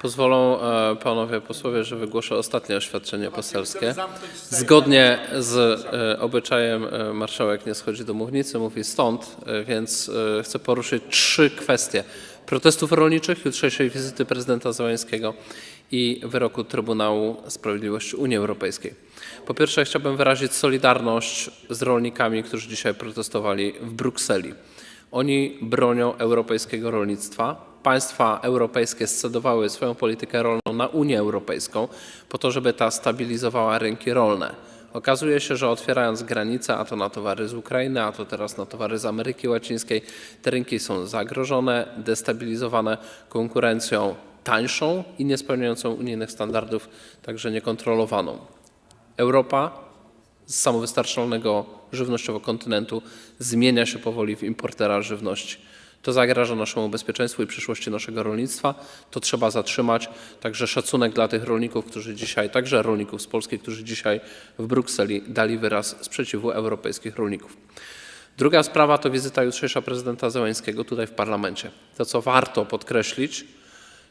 Pozwolą e, panowie posłowie, że wygłoszę ostatnie oświadczenie poselskie. Zgodnie z e, obyczajem e, marszałek nie schodzi do mównicy, mówi stąd, więc chcę poruszyć trzy kwestie. Protestów rolniczych, jutrzejszej wizyty prezydenta Załęskiego i wyroku Trybunału Sprawiedliwości Unii Europejskiej. Po pierwsze chciałbym wyrazić solidarność z rolnikami, którzy dzisiaj protestowali w Brukseli. Oni bronią europejskiego rolnictwa. Państwa europejskie scedowały swoją politykę rolną na Unię Europejską po to, żeby ta stabilizowała rynki rolne. Okazuje się, że otwierając granice, a to na towary z Ukrainy, a to teraz na towary z Ameryki Łacińskiej, te rynki są zagrożone, destabilizowane konkurencją tańszą i niespełniającą unijnych standardów, także niekontrolowaną. Europa z samowystarczalnego żywnościowo kontynentu zmienia się powoli w importera żywności. To zagraża naszemu bezpieczeństwu i przyszłości naszego rolnictwa. To trzeba zatrzymać. Także szacunek dla tych rolników, którzy dzisiaj, także rolników z Polski, którzy dzisiaj w Brukseli dali wyraz sprzeciwu europejskich rolników. Druga sprawa to wizyta jutrzejsza prezydenta Zełańskiego tutaj w parlamencie. To, co warto podkreślić,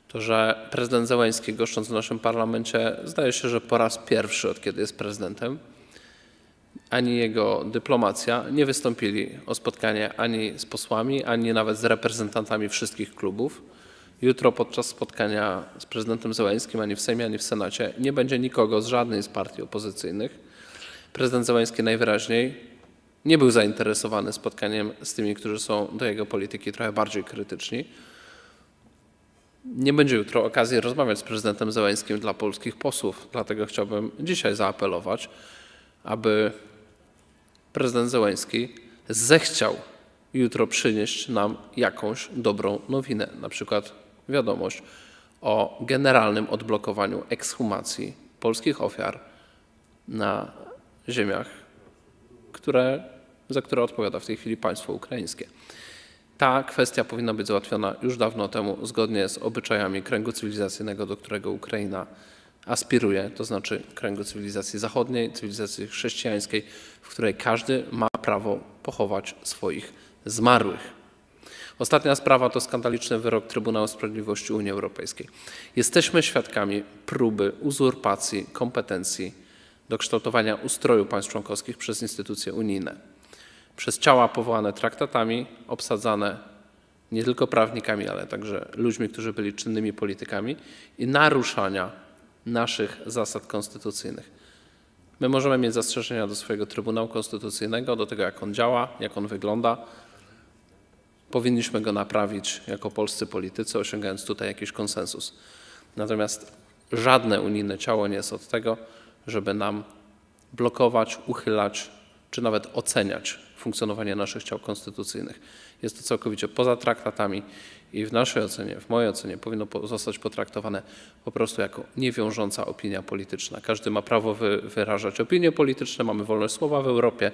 to że prezydent Zełański goszcząc w naszym parlamencie, zdaje się, że po raz pierwszy od kiedy jest prezydentem, ani jego dyplomacja nie wystąpili o spotkanie ani z posłami, ani nawet z reprezentantami wszystkich klubów. Jutro podczas spotkania z prezydentem Zełańskim ani w Sejmie, ani w Senacie nie będzie nikogo z żadnej z partii opozycyjnych. Prezydent Zełański najwyraźniej nie był zainteresowany spotkaniem z tymi, którzy są do jego polityki trochę bardziej krytyczni. Nie będzie jutro okazji rozmawiać z prezydentem Zełańskim dla polskich posłów, dlatego chciałbym dzisiaj zaapelować, aby prezydent Zełański zechciał jutro przynieść nam jakąś dobrą nowinę, na przykład wiadomość o generalnym odblokowaniu ekshumacji polskich ofiar na ziemiach, które, za które odpowiada w tej chwili państwo ukraińskie. Ta kwestia powinna być załatwiona już dawno temu, zgodnie z obyczajami kręgu cywilizacyjnego, do którego Ukraina aspiruje, to znaczy kręgu cywilizacji zachodniej, cywilizacji chrześcijańskiej, w której każdy ma prawo pochować swoich zmarłych. Ostatnia sprawa to skandaliczny wyrok Trybunału Sprawiedliwości Unii Europejskiej. Jesteśmy świadkami próby uzurpacji kompetencji do kształtowania ustroju państw członkowskich przez instytucje unijne przez ciała powołane traktatami, obsadzane nie tylko prawnikami, ale także ludźmi, którzy byli czynnymi politykami i naruszania naszych zasad konstytucyjnych. My możemy mieć zastrzeżenia do swojego Trybunału Konstytucyjnego, do tego, jak on działa, jak on wygląda. Powinniśmy go naprawić jako polscy politycy, osiągając tutaj jakiś konsensus. Natomiast żadne unijne ciało nie jest od tego, żeby nam blokować, uchylać czy nawet oceniać funkcjonowanie naszych ciał konstytucyjnych. Jest to całkowicie poza traktatami i w naszej ocenie, w mojej ocenie powinno po- zostać potraktowane po prostu jako niewiążąca opinia polityczna. Każdy ma prawo wy, wyrażać opinie polityczne, mamy wolność słowa w Europie,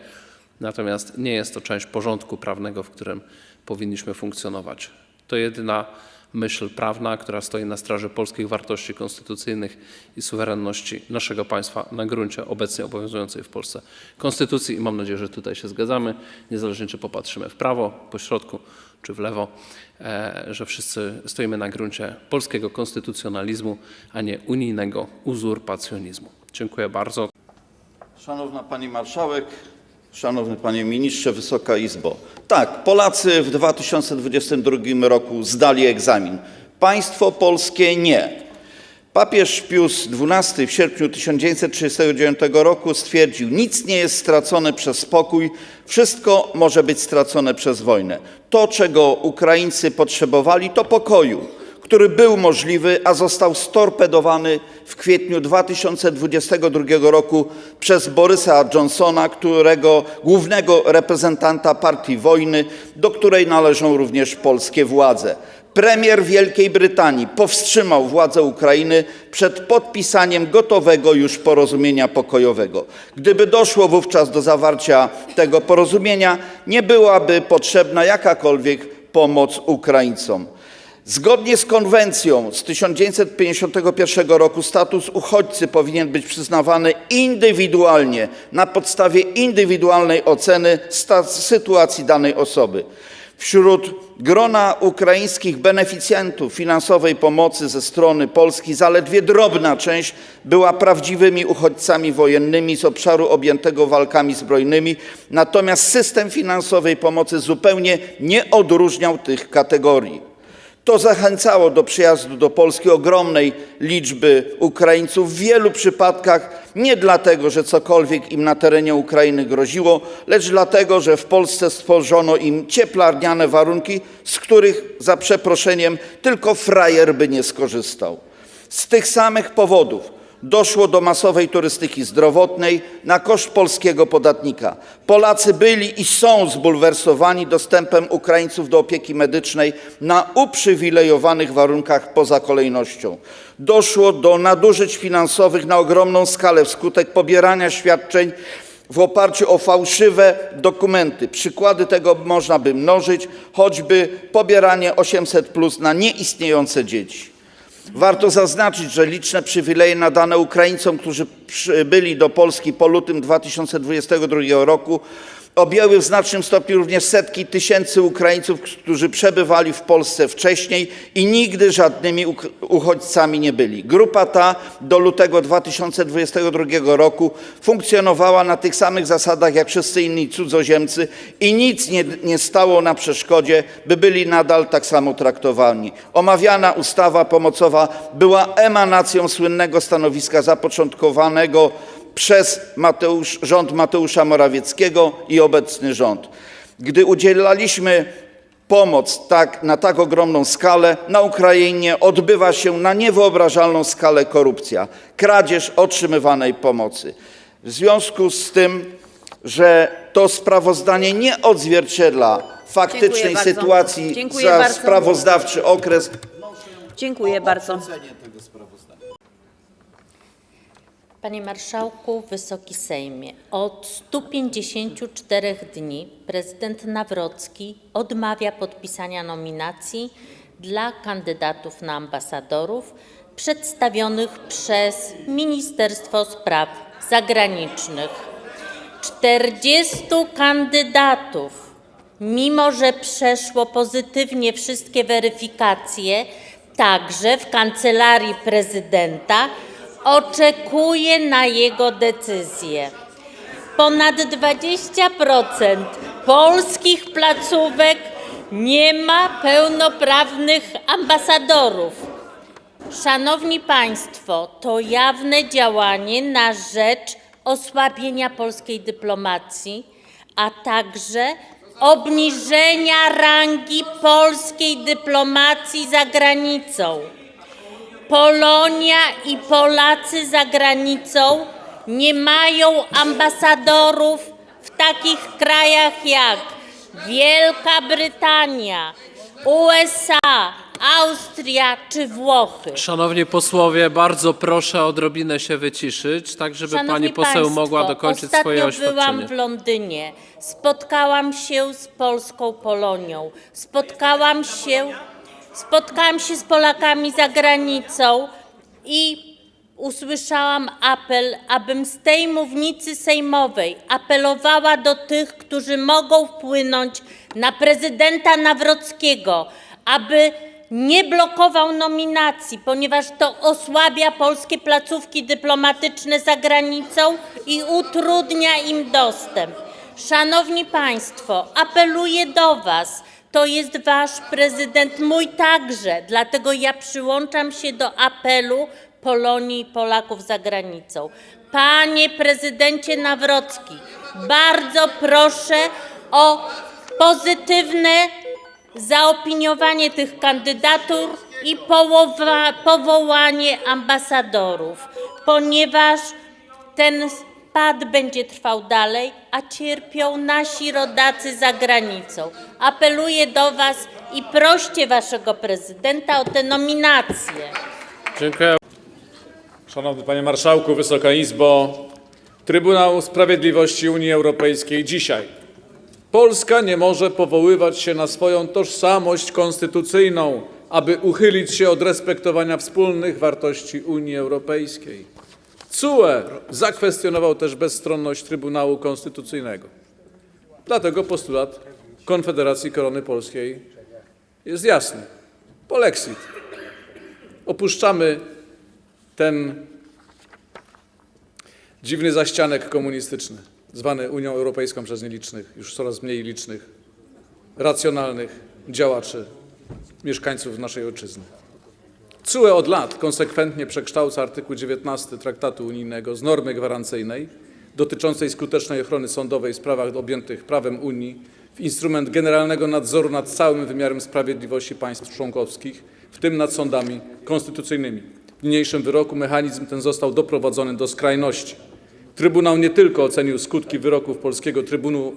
natomiast nie jest to część porządku prawnego, w którym powinniśmy funkcjonować. To jedyna myśl prawna, która stoi na straży polskich wartości konstytucyjnych i suwerenności naszego państwa na gruncie obecnie obowiązującej w Polsce konstytucji i mam nadzieję, że tutaj się zgadzamy, niezależnie czy popatrzymy w prawo, po środku czy w lewo, e, że wszyscy stoimy na gruncie polskiego konstytucjonalizmu, a nie unijnego uzurpacjonizmu. Dziękuję bardzo. Szanowna Pani Marszałek, Szanowny Panie Ministrze, Wysoka Izbo. Tak, Polacy w 2022 roku zdali egzamin. Państwo polskie nie. Papież Pius XII w sierpniu 1939 roku stwierdził: Nic nie jest stracone przez spokój, wszystko może być stracone przez wojnę. To, czego Ukraińcy potrzebowali, to pokoju który był możliwy, a został storpedowany w kwietniu 2022 roku przez Borysa Johnsona, którego głównego reprezentanta partii wojny, do której należą również polskie władze. Premier Wielkiej Brytanii powstrzymał władze Ukrainy przed podpisaniem gotowego już porozumienia pokojowego. Gdyby doszło wówczas do zawarcia tego porozumienia, nie byłaby potrzebna jakakolwiek pomoc Ukraińcom. Zgodnie z konwencją z 1951 roku status uchodźcy powinien być przyznawany indywidualnie, na podstawie indywidualnej oceny sytuacji danej osoby. Wśród grona ukraińskich beneficjentów finansowej pomocy ze strony Polski zaledwie drobna część była prawdziwymi uchodźcami wojennymi z obszaru objętego walkami zbrojnymi, natomiast system finansowej pomocy zupełnie nie odróżniał tych kategorii. To zachęcało do przyjazdu do Polski ogromnej liczby Ukraińców, w wielu przypadkach nie dlatego, że cokolwiek im na terenie Ukrainy groziło, lecz dlatego, że w Polsce stworzono im cieplarniane warunki, z których za przeproszeniem tylko frajer by nie skorzystał. Z tych samych powodów doszło do masowej turystyki zdrowotnej na koszt polskiego podatnika. Polacy byli i są zbulwersowani dostępem Ukraińców do opieki medycznej na uprzywilejowanych warunkach poza kolejnością. Doszło do nadużyć finansowych na ogromną skalę wskutek pobierania świadczeń w oparciu o fałszywe dokumenty. Przykłady tego można by mnożyć, choćby pobieranie 800 plus na nieistniejące dzieci. Warto zaznaczyć, że liczne przywileje nadane Ukraińcom, którzy przybyli do Polski po lutym 2022 roku, objęły w znacznym stopniu również setki tysięcy Ukraińców, którzy przebywali w Polsce wcześniej i nigdy żadnymi uchodźcami nie byli. Grupa ta do lutego 2022 roku funkcjonowała na tych samych zasadach jak wszyscy inni cudzoziemcy i nic nie, nie stało na przeszkodzie, by byli nadal tak samo traktowani. Omawiana ustawa pomocowa była emanacją słynnego stanowiska zapoczątkowanego przez Mateusz, rząd Mateusza Morawieckiego i obecny rząd. Gdy udzielaliśmy pomoc tak, na tak ogromną skalę, na Ukrainie odbywa się na niewyobrażalną skalę korupcja, kradzież otrzymywanej pomocy. W związku z tym, że to sprawozdanie nie odzwierciedla faktycznej sytuacji Dziękuję za bardzo. sprawozdawczy okres, Dziękuję bardzo. Panie Marszałku, Wysoki Sejmie, od 154 dni prezydent Nawrocki odmawia podpisania nominacji dla kandydatów na ambasadorów przedstawionych przez Ministerstwo Spraw Zagranicznych. 40 kandydatów, mimo że przeszło pozytywnie wszystkie weryfikacje, także w kancelarii prezydenta, oczekuje na jego decyzję. Ponad 20% polskich placówek nie ma pełnoprawnych ambasadorów. Szanowni Państwo, to jawne działanie na rzecz osłabienia polskiej dyplomacji, a także obniżenia rangi polskiej dyplomacji za granicą. Polonia i Polacy za granicą nie mają ambasadorów w takich krajach jak Wielka Brytania, USA, Austria czy Włochy. Szanowni posłowie, bardzo proszę o odrobinę się wyciszyć, tak żeby Szanowni pani poseł państwo, mogła dokończyć ostatnio swoje byłam oświadczenie. w Londynie. Spotkałam się z polską Polonią. Spotkałam się, spotkałam się z Polakami za granicą i usłyszałam apel, abym z tej mównicy sejmowej apelowała do tych, którzy mogą wpłynąć na prezydenta Nawrockiego, aby nie blokował nominacji, ponieważ to osłabia polskie placówki dyplomatyczne za granicą i utrudnia im dostęp. Szanowni Państwo, apeluję do Was. To jest Wasz prezydent, mój także, dlatego ja przyłączam się do apelu Polonii i Polaków za granicą. Panie prezydencie Nawrocki, bardzo proszę o pozytywne zaopiniowanie tych kandydatur i powołanie ambasadorów, ponieważ ten spad będzie trwał dalej, a cierpią nasi rodacy za granicą. Apeluję do Was i proście Waszego prezydenta o te nominacje. Dziękuję. Szanowny Panie Marszałku, Wysoka Izbo, Trybunał Sprawiedliwości Unii Europejskiej dzisiaj. Polska nie może powoływać się na swoją tożsamość konstytucyjną, aby uchylić się od respektowania wspólnych wartości Unii Europejskiej. CUE zakwestionował też bezstronność Trybunału Konstytucyjnego. Dlatego postulat Konfederacji Korony Polskiej jest jasny. Polexit. Opuszczamy ten dziwny zaścianek komunistyczny, zwany Unią Europejską przez nielicznych, już coraz mniej licznych, racjonalnych działaczy, mieszkańców naszej ojczyzny. CUE od lat konsekwentnie przekształca artykuł 19 Traktatu Unijnego z normy gwarancyjnej dotyczącej skutecznej ochrony sądowej w sprawach objętych prawem Unii w instrument generalnego nadzoru nad całym wymiarem sprawiedliwości państw członkowskich, w tym nad sądami konstytucyjnymi. W niniejszym wyroku mechanizm ten został doprowadzony do skrajności. Trybunał nie tylko ocenił skutki wyroków polskiego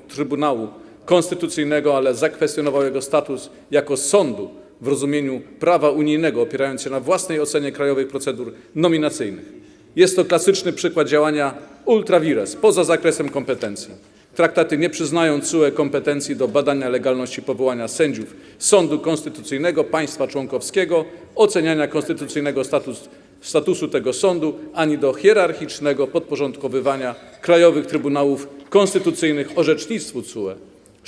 Trybunału Konstytucyjnego, ale zakwestionował jego status jako sądu w rozumieniu prawa unijnego, opierając się na własnej ocenie krajowych procedur nominacyjnych. Jest to klasyczny przykład działania ultra vires, poza zakresem kompetencji. Traktaty nie przyznają CUE kompetencji do badania legalności powołania sędziów Sądu Konstytucyjnego państwa członkowskiego, oceniania konstytucyjnego status, statusu tego sądu, ani do hierarchicznego podporządkowywania krajowych trybunałów konstytucyjnych orzecznictwu CUE.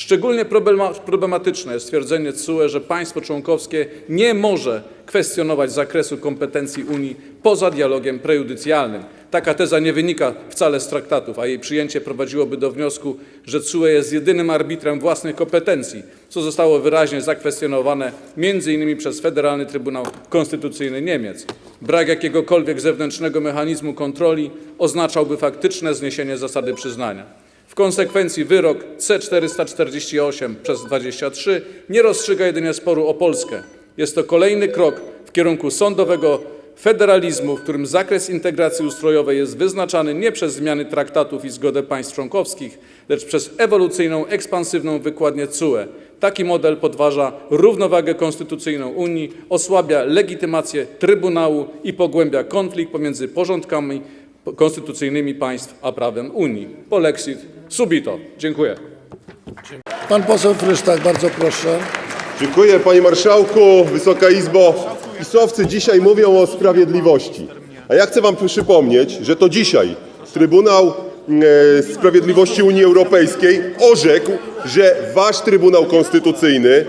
Szczególnie problema- problematyczne jest stwierdzenie CUE, że państwo członkowskie nie może kwestionować zakresu kompetencji Unii poza dialogiem prejudycjalnym. Taka teza nie wynika wcale z traktatów, a jej przyjęcie prowadziłoby do wniosku, że CUE jest jedynym arbitrem własnych kompetencji, co zostało wyraźnie zakwestionowane m.in. przez Federalny Trybunał Konstytucyjny Niemiec. Brak jakiegokolwiek zewnętrznego mechanizmu kontroli oznaczałby faktyczne zniesienie zasady przyznania. W konsekwencji wyrok C448 przez 23 nie rozstrzyga jedynie sporu o Polskę. Jest to kolejny krok w kierunku sądowego federalizmu, w którym zakres integracji ustrojowej jest wyznaczany nie przez zmiany traktatów i zgodę państw członkowskich, lecz przez ewolucyjną, ekspansywną wykładnię CUE. Taki model podważa równowagę konstytucyjną Unii, osłabia legitymację Trybunału i pogłębia konflikt pomiędzy porządkami konstytucyjnymi państw a prawem Unii. Polexit subito. Dziękuję. Pan poseł Frystak, bardzo proszę. Dziękuję panie marszałku, Wysoka Izbo. PiSowcy dzisiaj mówią o sprawiedliwości. A ja chcę wam przypomnieć, że to dzisiaj Trybunał e, Sprawiedliwości Unii Europejskiej orzekł, że wasz Trybunał Konstytucyjny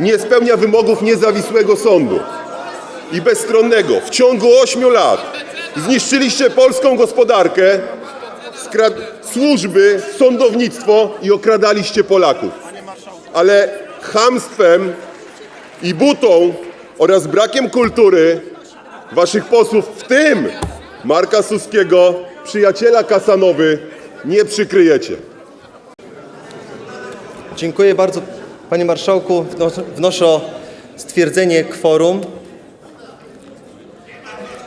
nie spełnia wymogów niezawisłego sądu i bezstronnego. W ciągu ośmiu lat zniszczyliście polską gospodarkę, służby, sądownictwo i okradaliście Polaków. Ale chamstwem i butą oraz brakiem kultury waszych posłów, w tym Marka Suskiego, przyjaciela Kasanowy, nie przykryjecie. Dziękuję bardzo, panie marszałku. Wnos- Wnoszę o stwierdzenie kworum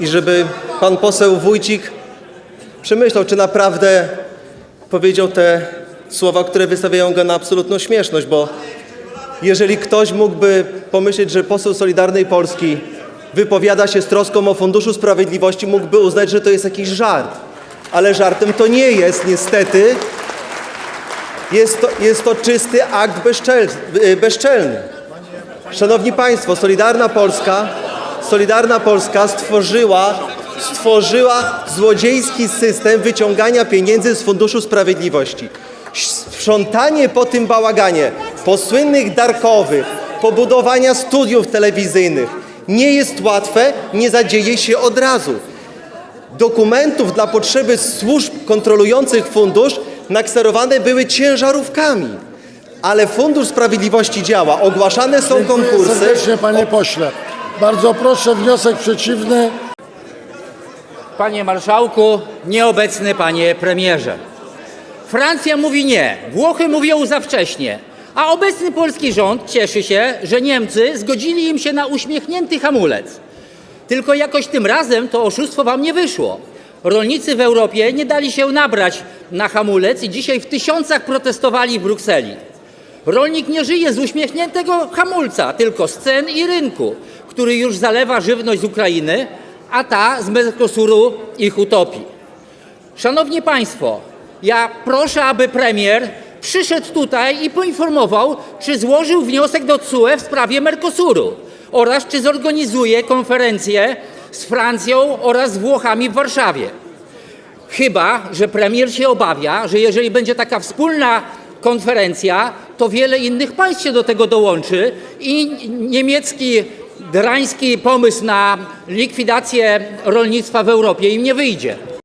i żeby pan poseł Wójcik przemyślał, czy naprawdę powiedział te słowa, które wystawiają go na absolutną śmieszność, bo jeżeli ktoś mógłby pomyśleć, że poseł Solidarnej Polski wypowiada się z troską o Funduszu Sprawiedliwości, mógłby uznać, że to jest jakiś żart. Ale żartem to nie jest, niestety. Jest to, jest to czysty akt bezczel, y, bezczelny. Szanowni Państwo, Solidarna Polska, Solidarna Polska stworzyła, stworzyła złodziejski system wyciągania pieniędzy z Funduszu Sprawiedliwości. Sprzątanie po tym bałaganie, po słynnych darkowych, po budowania studiów telewizyjnych nie jest łatwe, nie zadzieje się od razu dokumentów dla potrzeby służb kontrolujących fundusz nakserowane były ciężarówkami. Ale Fundusz Sprawiedliwości działa, ogłaszane są konkursy. serdecznie, panie pośle. Bardzo proszę, wniosek przeciwny. Panie marszałku, nieobecny panie premierze. Francja mówi nie, Włochy mówią za wcześnie, a obecny polski rząd cieszy się, że Niemcy zgodzili im się na uśmiechnięty hamulec. Tylko jakoś tym razem to oszustwo wam nie wyszło. Rolnicy w Europie nie dali się nabrać na hamulec i dzisiaj w tysiącach protestowali w Brukseli. Rolnik nie żyje z uśmiechniętego hamulca, tylko z cen i rynku, który już zalewa żywność z Ukrainy, a ta z Mercosuru ich utopi. Szanowni Państwo, ja proszę, aby premier przyszedł tutaj i poinformował, czy złożył wniosek do CUE w sprawie Mercosuru oraz czy zorganizuje konferencję z Francją oraz z Włochami w Warszawie. Chyba, że premier się obawia, że jeżeli będzie taka wspólna konferencja, to wiele innych państw się do tego dołączy i niemiecki, drański pomysł na likwidację rolnictwa w Europie im nie wyjdzie.